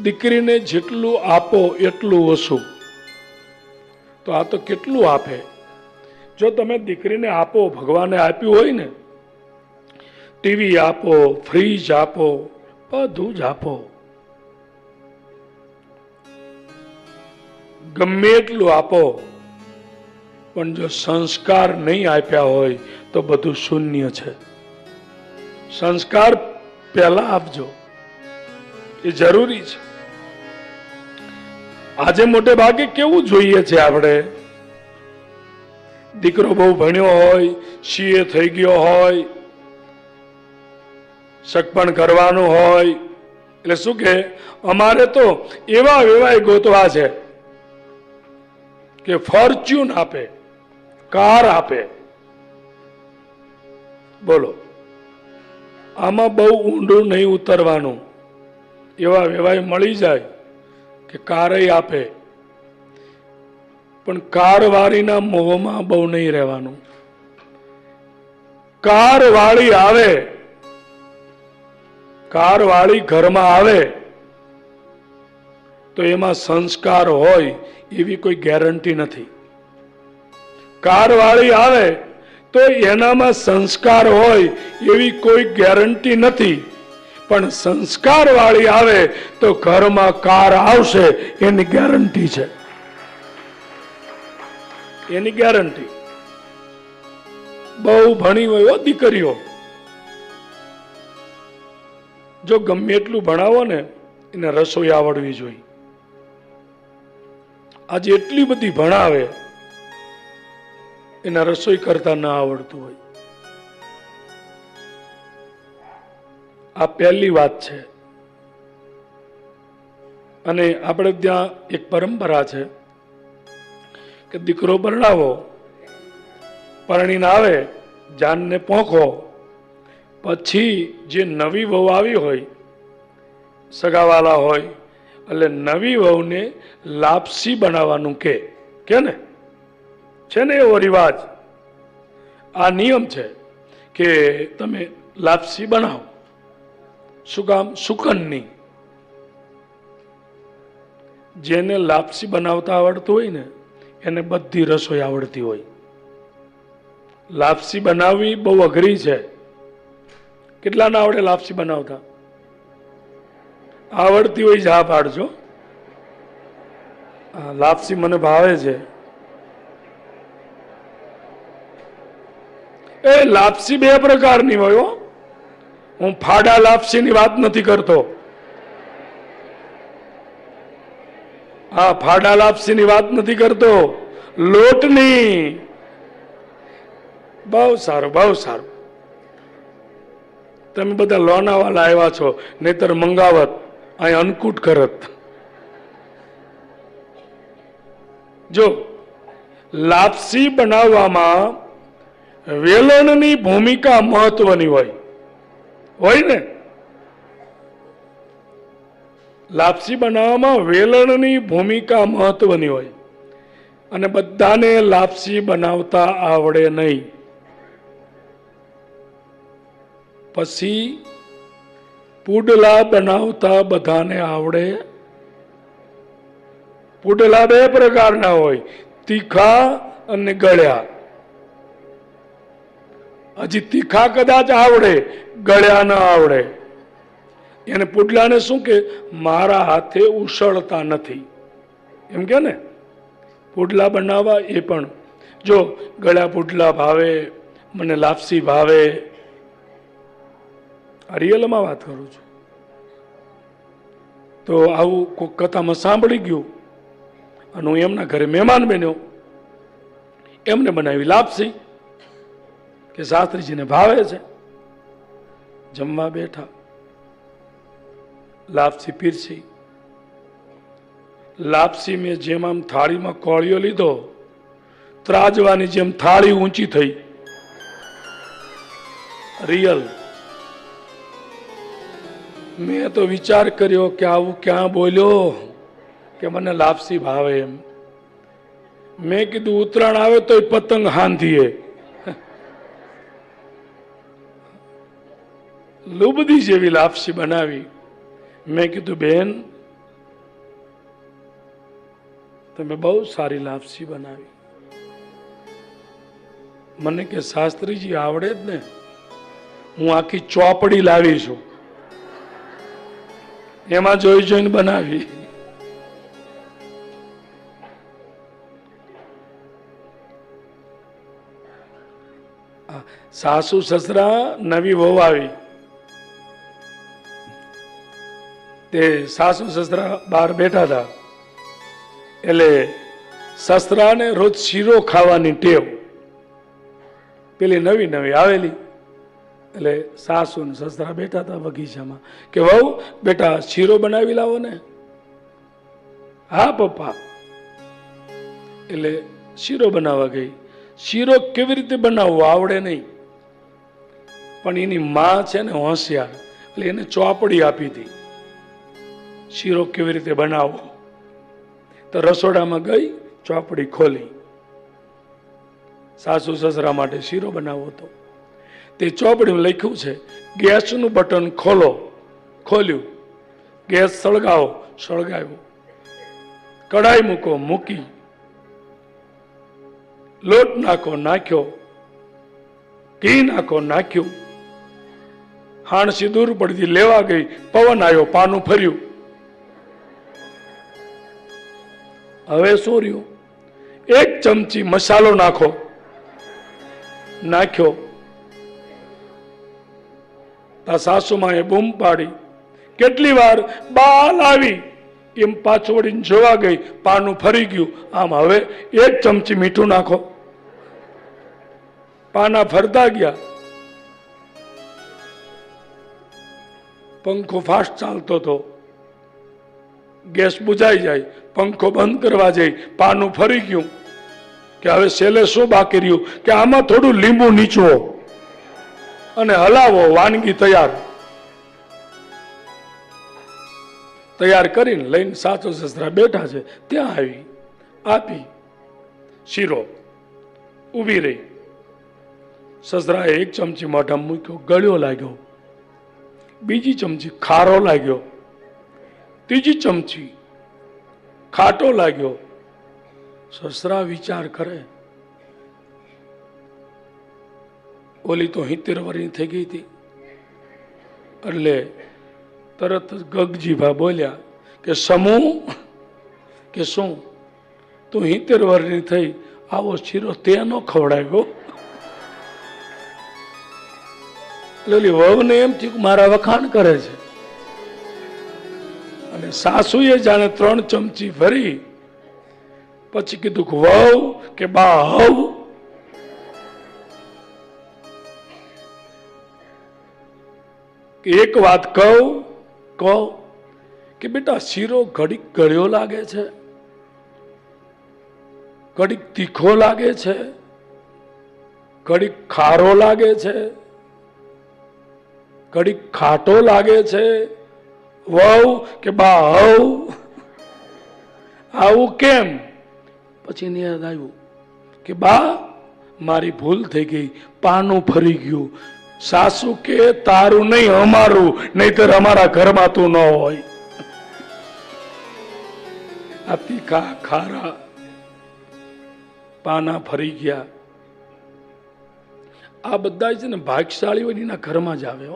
દીકરીને જેટલું આપો એટલું ઓછું. તો આ તો કેટલું આપે? જો તમે દીકરીને આપો, ભગવાને આપ્યું હોય ને, ટીવી આપો, ફ્રીજ આપો, બધું જ આપો. ગમે એટલું આપો, પણ જો સંસ્કાર નહીં આપ્યા હોય તો બધું શૂન્ય છે. સંસ્કાર પહેલા આપજો. એ જરૂરી છે. આજે મોટે ભાગે કેવું જોઈએ છે આપણે? દીકરો બહુ ભણ્યો હોય, સીએ થઈ ગયો હોય સગપણ કરવાનું હોય, એટલે શું કે અમારે તો એવા વેવાય ગોતવા છે કે ફોર્ચ્યુન આપે, કાર આપે. બોલો, આમાં બહુ ઊંડું નહીં ઉતરવાનું. એવા વેવાય મળી જાય કે કારય આપે. પણ કારવાળીના મોહમાં બહુ નહીં રહેવાનું. કારવાળી આવે, કારવાળી ઘરમાં આવે, તો એમાં સંસ્કાર હોય એવી કોઈ ગેરંટી નથી. કારવાળી આવે, તો એનામાં સંસ્કાર હોય એવી કોઈ ગેરંટી નથી. પણ સંસ્કાર વાળી આવે તો ઘરમાં કાર આવશે, એની ગેરંટી છે. એની ગેરંટી. બહુ ભણી હોય દીકરીઓ. જો ગમે એટલું ભણાવો ને, એને રસોઈ આવડવી જોઈએ. આજે એટલી બધી ભણાવે, એને રસોઈ કરતા ના આવડતું હોય. આ પહેલી વાત છે. અને આપણે ત્યાં એક પરંપરા છે કે દીકરો પરણાવો, પરણીને આવે, જાનને પોંખો, પછી જે નવી વહુ આવી હોય, સગાવાલા હોય, એટલે નવી વહુને લાપસી બનાવવાનું કે કે ને? છે ને એવો રિવાજ? આ નિયમ છે કે તમે લાપસી બનાવો. શું કામ સુકનની. જેને લાપસી બનાવતા આવડતું હોય ને, એને બધી રસોઈ આવડતી હોય. લાપસી બનાવવી બહુ અઘરી છે. કેટલાને આવડે લાપસી બનાવતા? આવડતી હોય જા પાડજો લાપસી મને ભાવે છે. એ લાપસી બે પ્રકારની હોય હો. ફાડા લાપસીની વાત નથી કરતો. હા, ફાડા લાપસીની વાત નથી કરતો. લોટની. બહુ સારું બહુ સારું. તમે બધા લોનાવાલા આવ્યા છો, નહીતર મંગાવત, અહીં અન્નકૂટ કરત. જો, લાપસી બનાવવામાં વેલણની ભૂમિકા મહત્વની હોય. હોય ને લાપસી બનાવવામાં વેલણની ભૂમિકા મહત્વની હોય. અને બધાને લાપસી બનાવતા આવડે નહીં. પછી પુડલા બનાવતા બધાને આવડે. પુડલા બે પ્રકારના હોય, તીખા અને ગળ્યા. હજી તીખા કદાચ આવડે ગળ્યા ન આવડે. એને પુડલાને શું કે, મારા હાથે ઉછળતા નથી. એમ કે ને? પુડલા બનાવવા એ પણ, જો ગળ્યા પુડલા ભાવે, મને લાપસી ભાવે. રિયલમાં વાત કરું છું. તો આવું કોઈક કથામાં સાંભળી ગયું, અને હું એમના ઘરે મહેમાન બન્યો. એમને બનાવી લાપસી, કે શાસ્ત્રીજીને ભાવે છે. જમવા બેઠા. લાપસી પીરસી. લાપસી મેં જેમ આમ થાળીમાં કોળિયો લીધો, ત્રાજવાની જેમ થાળી ઊંચી થઈ. રિયલ મેં તો વિચાર કર્યો કે આવું ક્યાં બોલ્યો, કે મને લાપસી ભાવે એમ. મેં કીધું, ઉત્તરાયણ આવે તો પતંગ હાંધીએ. લુબદી જેવી લાપસી બનાવી. મેં કીધું, બેન, તમે બહુ સારી લાપસી બનાવી. મને કે, શાસ્ત્રીજી, આવડે જ ને? હું આખી ચોપડી લાવી છું. એમાં જોઈ જોઈને બનાવી. સાસુ સસરા નવી વહુ આવી. તે સાસુ સસરા બહાર બેઠા હતા. એટલે સસરાને રોજ શીરો ખાવાની ટેવ. પેલી નવી નવી આવેલી. એટલે સાસુ ને સસરા બેઠા હતા બગીચામાં. કે વહુ, બેટા, શીરો બનાવી લાવો ને. હા, પપ્પા. એટલે શીરો બનાવવા ગઈ. શીરો કેવી રીતે બનાવવો આવડે નહીં. પણ એની માં છે ને હોશિયાર. એટલે એને ચોપડી આપી હતી. શીરો કેવી રીતે બનાવવો તો રસોડામાં ગઈ, ચોપડી ખોલી. સાસુ સસરા માટે શીરો બનાવવો હતો. તે ચોપડીમાં લખ્યું છે, ગેસનું બટન ખોલો. ખોલ્યું. ગેસ સળગાવો, સળગાવ્યો. કડાઈ મૂકો, મૂકી. લોટ નાખો, નાખ્યો. ઘી નાખો, નાખ્યું. હાણસી દૂર પડતી લેવા ગઈ, પવન આવ્યો, પાનું ફર્યું. હવે શું એક ચમચી મસાલો નાખો. નાખ્યો. તા સાસુમાએ બૂમ પાડી. કેટલી વાર બાલ આવી. એમ પાછું વળીને જોવા ગઈ. પાનું ફરી ગયું. આમ હવે એક ચમચી મીઠું નાખો. પાના ફરતા ગયા. પંખો ફાસ્ટ ચાલતો હતો. ગેસ બુજાઈ જાય, પંખો બંધ કરવા જઈ, પાનું ફરી ગયું. કે હવે છેલ્લે શું બાકી રહ્યું? કે આમાં થોડું લીંબુ નીચવો અને હલાવો, વાનગી તૈયાર. તૈયાર કરીને લઈને સાસુ સસરા બેઠા છે, ત્યાં આવી, આપી, શીરો, ઊભી રહી. સસરાએ એક ચમચી મોઢામાં મૂક્યો, ગળ્યો લાગ્યો. બીજી ચમચી ખારો લાગ્યો. ત્રીજી ચમચી ખાટો લાગ્યો. સસરા વિચાર કરે. ઓલી તો હિત્તેર વર્ષની થઈ ગઈ હતી. એટલે તરત ગગજીભા બોલ્યા કે સમૂહ કે શું? તું હિત્તેર વર્ષની થઈ, આવો શીરો તે ન ખવડાવ્યો એટલે ઓલી વહુને એમ થયું મારા વખાણ કરે છે. સાસુએ જાણે ત્રણ ચમચી ભરી. પછી કીધું વહુ કે બા, હવ. એક વાત કહું, કહો કે, બેટા, શીરો ઘડીક ગળ્યો લાગે છે. ઘડીક તીખો લાગે છે. ઘડીક ખારો લાગે છે. ઘડીક ખાટો લાગે છે. વહુ કે બા હવ આવું કેમ? પછી એને યાદ આવ્યું કે બા, મારી ભૂલ થઈ ગઈ, પાનું ફરી ગયું. સાસુ કે તારું નહીં, અમારું, નહીતર અમારા ઘરમાં તું ન હોય. આ તીખા ખારા પાના ફરી ગયા. આ બધા છે ને ભાગશાળી હોય એના ઘરમાં જ આવે